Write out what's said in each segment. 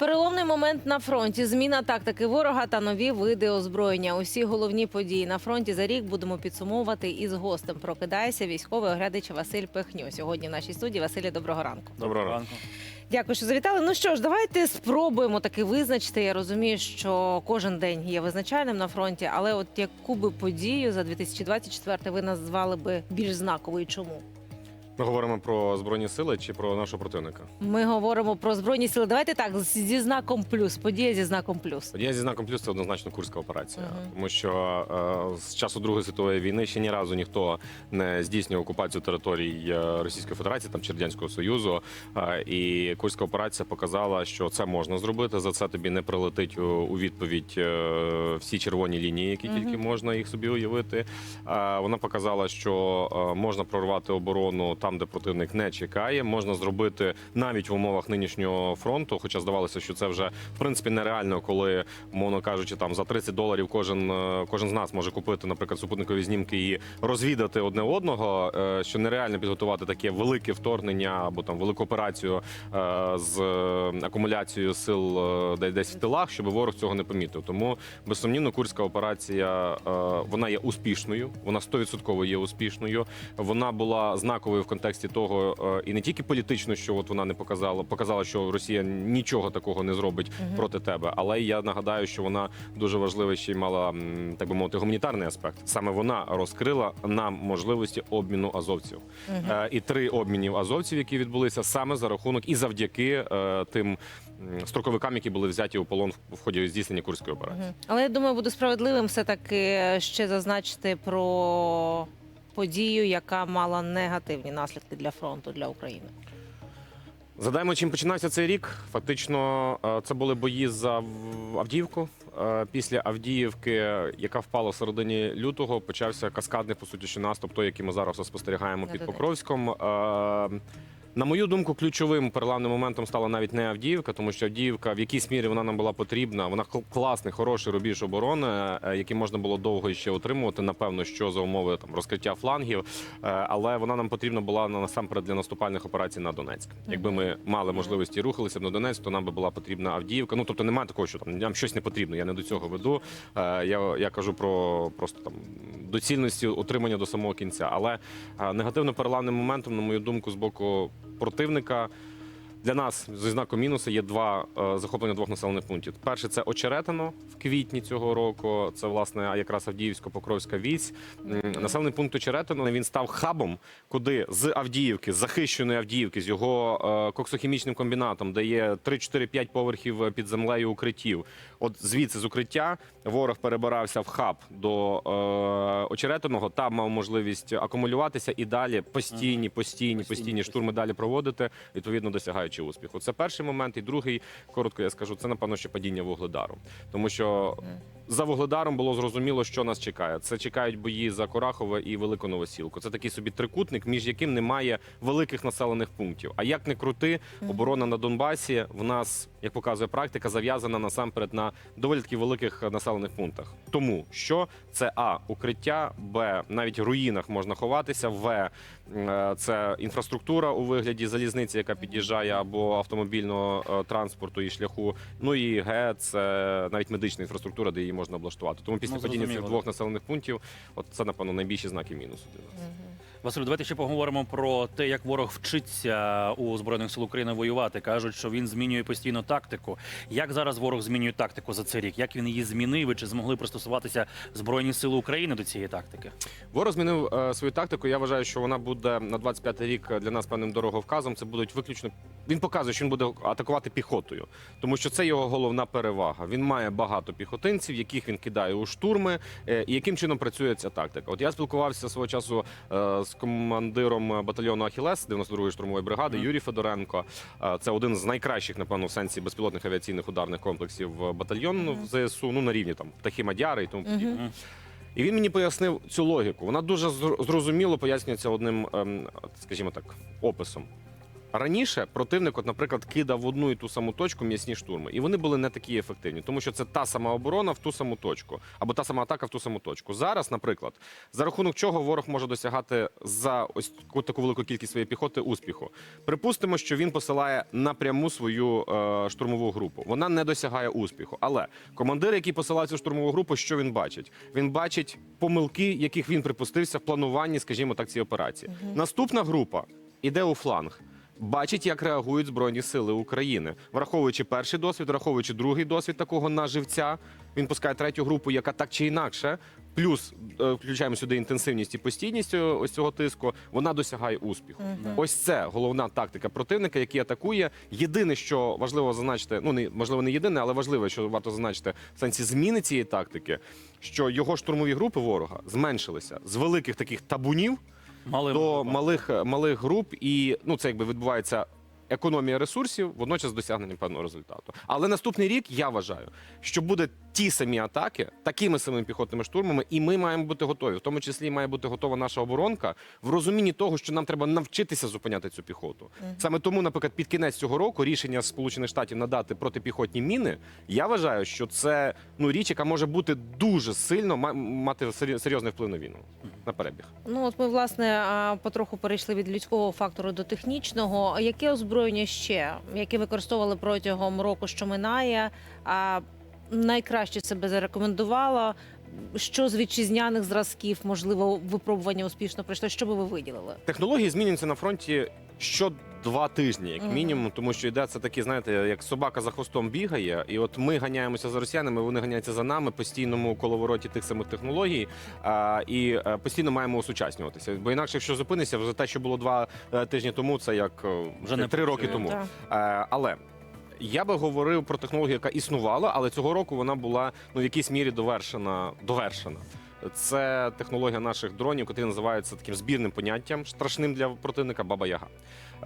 Переломний момент на фронті. Зміна тактики ворога та нові види озброєння. Усі головні події на фронті за рік будемо підсумовувати із гостем. Прокидається військовий оглядач Василь Пехньо. Сьогодні в нашій студії Василі, доброго ранку. Доброго ранку. Дякую, що завітали. Ну що ж, давайте спробуємо таки визначити. Я розумію, що кожен день є визначальним на фронті, але от яку би подію за 2024 ви назвали би більш знаковою? Чому? Ми говоримо про збройні сили чи про нашого противника? Ми говоримо про збройні сили. Давайте так зі знаком плюс. Подія зі знаком плюс. Подія зі знаком плюс це однозначно курська операція, Мгм. тому що е, з часу Другої світової війни ще ні разу ніхто не здійснював окупацію територій е, Російської Федерації там чи Радянського Союзу. Е, і курська операція показала, що це можна зробити. За це тобі не прилетить у, у відповідь е, всі червоні лінії, які Мгм. тільки можна їх собі уявити. Е, вона показала, що е, можна прорвати оборону там, де противник не чекає. Можна зробити навіть в умовах нинішнього фронту. Хоча здавалося, що це вже в принципі нереально, коли мовно кажучи, там за 30 доларів кожен е, кожен з нас може купити, наприклад, супутникові знімки і розвідати одне одного. е, Що нереально підготувати таке велике вторгнення або там велику операцію е, з акумуляцією сил десь в тилах, щоб ворог цього не помітив. Тому безсумнівно курська операція вона є успішною. Вона 100% є успішною. Вона була знаковою в контексті того, е, і не тільки політично, що от вона не показала, показала, що Росія нічого такого не зробить Мгм. проти тебе. Але я нагадаю, що вона дуже важливий ще й мала так би мовити гуманітарний аспект. Саме вона розкрила нам можливості обміну азовців. Е, і три обмінів азовців, які відбулися саме за рахунок і завдяки е, тим строковикам, які були взяті у полон в- ході здійснення курської операції. Але я думаю, буде справедливим все таки ще зазначити про подію, яка мала негативні наслідки для фронту для України. Задаємо, чим починався цей рік. Фактично, е, це були бої за Авдіївку. Е, Після Авдіївки, яка впала в середині лютого, почався каскадний по суті що наступ, той, який ми зараз спостерігаємо під. Покровськом. Е, На мою думку, ключовим переламним моментом стала навіть не Авдіївка, тому що Авдіївка в якійсь мірі вона нам була потрібна. Вона кл- класний, хороший рубіж оборони, е, який можна було довго ще отримувати. Напевно, що за умови там розкриття флангів. Е, Але вона нам потрібна була на- насамперед для наступальних операцій на Донецьк. Якби ми мали можливості і рухалися б на Донецьк, то нам би була потрібна Авдіївка. Ну тобто немає такого, що там нам щось не потрібно. Я не до цього веду. Е, Я, я кажу про просто там доцільності отримання до самого кінця. Але е, негативно переламним моментом, на мою думку, з боку противника. Для нас зі знаком мінуса є два е, захоплення двох населених пунктів. Перше це Очеретино в квітні цього року. Це власне якраз Авдіївсько-Покровська вісь. Населений пункт Очеретино він став хабом, куди з Авдіївки, з захищеної Авдіївки, з його е, коксохімічним комбінатом, де є 3-4-5 поверхів е, під землею укриттів. От звідси з укриття ворог перебирався в хаб до Очеретиного. Там мав можливість акумулюватися і далі постійні, постійні, постійні штурми далі проводити, відповідно досягаючи успіху. Це перший момент. І другий, коротко я скажу, це напевно ще падіння вугледару, тому що. За вугледаром було зрозуміло, що нас чекає. Це чекають бої за Корахове і Велику Новосілку. Це такий собі трикутник, між яким немає великих населених пунктів. А як не крути, оборона на Донбасі в нас, як показує практика, зав'язана насамперед на доволі таки великих населених пунктах. Тому що це а укриття, б навіть в руїнах можна ховатися. В е, це інфраструктура у вигляді залізниці, яка під'їжджає або автомобільного е, транспорту і шляху. Ну і г це навіть медична інфраструктура, де її можна облаштувати. Тому після Ну, падіння цих двох населених пунктів, от це напевно найбільші знаки мінусу для нас. Василю, давайте ще поговоримо про те, як ворог вчиться у збройних сил України воювати. кажуть, що він змінює постійно тактику. Як зараз ворог змінює тактику за цей рік? Як він її змінив? І чи змогли пристосуватися збройні сили України до цієї тактики? Ворог змінив е, свою тактику. Я вважаю, що вона буде на 25-й рік для нас певним дороговказом. Це будуть виключно. Він показує, що він буде атакувати піхотою, тому що це його головна перевага. Він має багато піхотинців, яких він кидає у штурми. Е, і яким чином працює ця тактика? От я спілкувався свого часу е, з командиром батальйону Ахілес 92-ї штурмової бригади. Юрій Федоренко. Е, це один з найкращих, напевно, в сенсі безпілотних авіаційних ударних комплексів е, батальйону в ЗСУ. Ну на рівні там птахи Мадяри і тому подібне. І він мені пояснив цю логіку. Вона дуже зр- зрозуміло пояснюється одним, ем, скажімо так, описом. Раніше противник, от, наприклад, кидав в одну і ту саму точку м'ясні штурми, і вони були не такі ефективні, тому що це та сама оборона в ту саму точку, або та сама атака в ту саму точку. Зараз, наприклад, за рахунок чого ворог може досягати за ось таку, велику кількість своєї піхоти успіху. Припустимо, що він посилає напряму свою е, штурмову групу. Вона не досягає успіху. Але командир, який посилає цю штурмову групу, що він бачить? Він бачить помилки, яких він припустився в плануванні, скажімо так, цієї операції. Наступна група іде у фланг. Бачить, як реагують збройні сили України, враховуючи перший досвід, враховуючи другий досвід такого на живця. Він пускає третю групу, яка так чи інакше, плюс е, включаємо сюди інтенсивність і постійність е, ось цього тиску. Вона досягає успіху. Ось це головна тактика противника, який атакує. Єдине, що важливо зазначити, ну не можливо не єдине, але важливо, що варто зазначити в сенсі зміни цієї тактики, що його штурмові групи ворога зменшилися з великих таких табунів Мали до малих малих груп, і ну це якби відбувається. Економія ресурсів водночас досягнення певного результату. Але наступний рік я вважаю, що буде ті самі атаки, такими самими піхотними штурмами, і ми маємо бути готові. В тому числі має бути готова наша оборонка в розумінні того, що нам треба навчитися зупиняти цю піхоту. Саме тому, наприклад, під кінець цього року рішення Сполучених Штатів надати протипіхотні міни. Я вважаю, що це ну річ, яка може бути дуже сильно ма- мати серйозний вплив на війну на перебіг. Ну от ми власне потроху перейшли від людського фактору до технічного. Яке озброєння ще, яке використовували протягом року, що минає, а найкраще себе зарекомендувало? Що з вітчизняних зразків, можливо, випробування успішно пройшло? Що би ви виділили? Технології змінюються на фронті що два тижні, як мінімум, тому що йде це такі, знаєте, як собака за хвостом бігає, і от ми ганяємося за росіянами, вони ганяються за нами постійному коловороті тих самих технологій, а, і е, постійно маємо осучаснюватися. Бо інакше, якщо зупинися, вже те, що було два е, тижні тому, це як е, Вже не три роки працює. тому. Так. Е, але я би говорив про технологію, яка існувала, але цього року вона була ну в якійсь мірі довершена. довершена. Це технологія наших дронів, які називаються таким збірним поняттям, страшним для противника Баба Яга.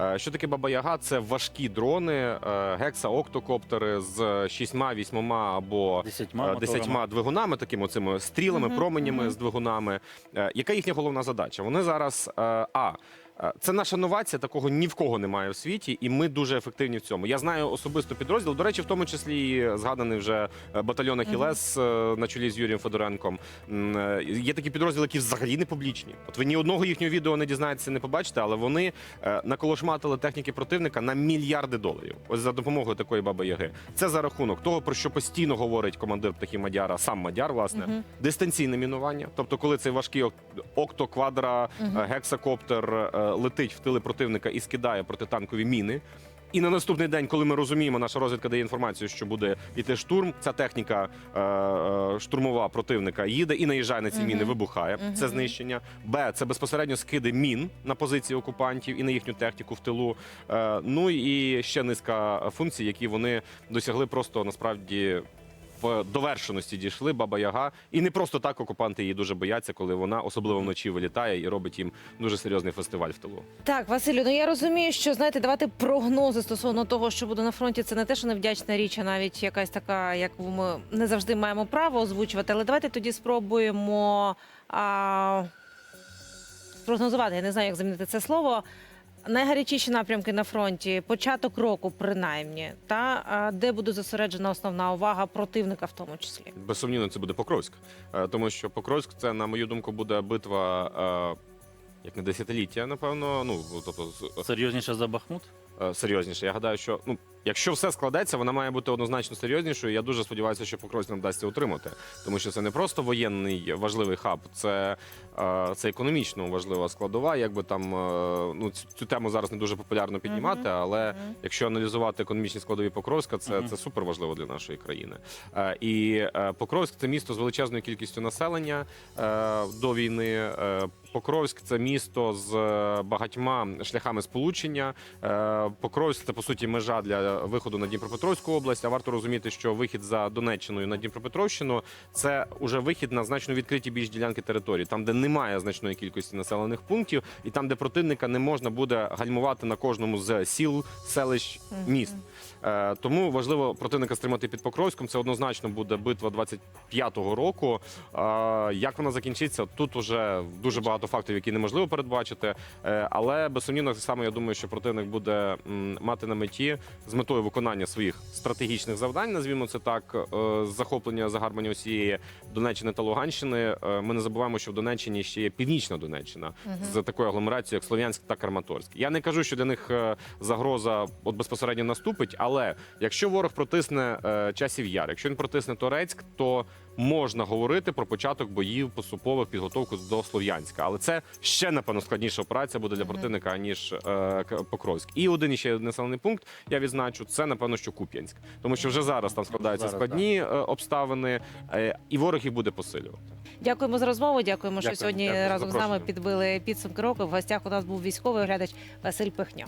Е, Що таке Баба Яга? Це важкі дрони, е, гекса-октокоптери з шістьма, вісьмома або десятьма, е, моторами. десятьма двигунами, такими цими стрілами, променями з двигунами. Яка їхня головна задача? Вони зараз а. Е, Це наша новація, такого ні в кого немає в світі, і ми дуже ефективні в цьому. Я знаю особисто підрозділ. До речі, в тому числі і згаданий вже е, батальйон Ахілес е, на чолі з Юрієм Федоренком. Є такі підрозділи, які взагалі не публічні. От ви ні одного їхнього відео не дізнаєтеся, не побачите, але вони наколошматили техніки противника на мільярди доларів. Ось за допомогою такої баби Яги. Це за рахунок того, про що постійно говорить командир птахів Мадяра, сам Мадяр, власне, Мгм. дистанційне мінування. Тобто, коли цей важкий ок- окто, квадра, е, гексакоптер летить в тили противника і скидає протитанкові міни. І на наступний день, коли ми розуміємо, наша розвідка дає інформацію, що буде йти штурм. Ця техніка е, е, штурмова противника їде і наїжджає на ці міни, вибухає. Мгм. Це знищення. Б це безпосередньо скиди мін на позиції окупантів і на їхню техніку в тилу. Е, ну і ще низка функцій, які вони досягли просто насправді. В довершеності дійшли Баба Яга, і не просто так окупанти її дуже бояться, коли вона особливо вночі вилітає і робить їм дуже серйозний фестиваль в тилу. Так, Василю, ну я розумію, що знаєте, давати прогнози стосовно того, що буде на фронті, це не те, що невдячна річ, а навіть якась така, як ми не завжди маємо право озвучувати. Але давайте тоді спробуємо а, спрогнозувати. Я не знаю, як замінити це слово. Найгарячіші напрямки на фронті, початок року, принаймні, та де буде зосереджена основна увага противника, в тому числі. Безсумнівно, це буде Покровськ. Е, Тому що Покровськ це, на мою думку, буде битва е, як не десятиліття, напевно. Ну тобто Серйозніше за Бахмут? е, серйозніше. Я гадаю, що ну, якщо все складеться, вона має бути однозначно серйознішою. Я дуже сподіваюся, що Покровськ нам вдасться утримати, тому що це не просто воєнний важливий хаб, це, е, це економічно важлива складова. Якби там е, ну цю, тему зараз не дуже популярно піднімати, але якщо аналізувати економічні складові Покровська, це, це супер важливо для нашої країни. Е, і Покровськ це місто з величезною кількістю населення до війни. Покровськ це місто з багатьма шляхами сполучення. Покровськ це по суті межа для виходу на Дніпропетровську область. А варто розуміти, що вихід за Донеччиною на Дніпропетровщину це уже вихід на значно відкриті більш ділянки території, там, де немає значної кількості населених пунктів, і там, де противника не можна буде гальмувати на кожному з сіл, селищ, міст. Е, Тому важливо противника стримати під Покровськом. Це однозначно буде битва 25-го року. Е, Як вона закінчиться? Тут уже дуже багато фактів, які неможливо передбачити. Е, Але безсумнівно само я думаю, що противник буде мати на меті з метою виконання своїх стратегічних завдань, назвімо це так, е, захоплення загарбання усієї Донеччини та Луганщини. Е, Ми не забуваємо, що в Донеччині ще є північна Донеччина з такою агломерацією, як Слов'янськ та Карматорськ. Я не кажу, що для них е, загроза от безпосередньо наступить, але якщо ворог протисне часів яр, якщо він протисне Торецьк, то можна говорити про початок боїв поступових підготовку до Слов'янська. Але це ще напевно складніша операція буде для противника ніж е, Покровськ. І один іще населений пункт я відзначу. Це напевно, що Куп'янськ, тому що вже зараз там складаються Зараз, складні е, обставини, е, і ворог їх буде посилювати. Дякуємо за розмову. Дякуємо, що Дякую. сьогодні Дякую разом з нами підбили підсумки року. В гостях у нас був військовий оглядач Василь Пихньо.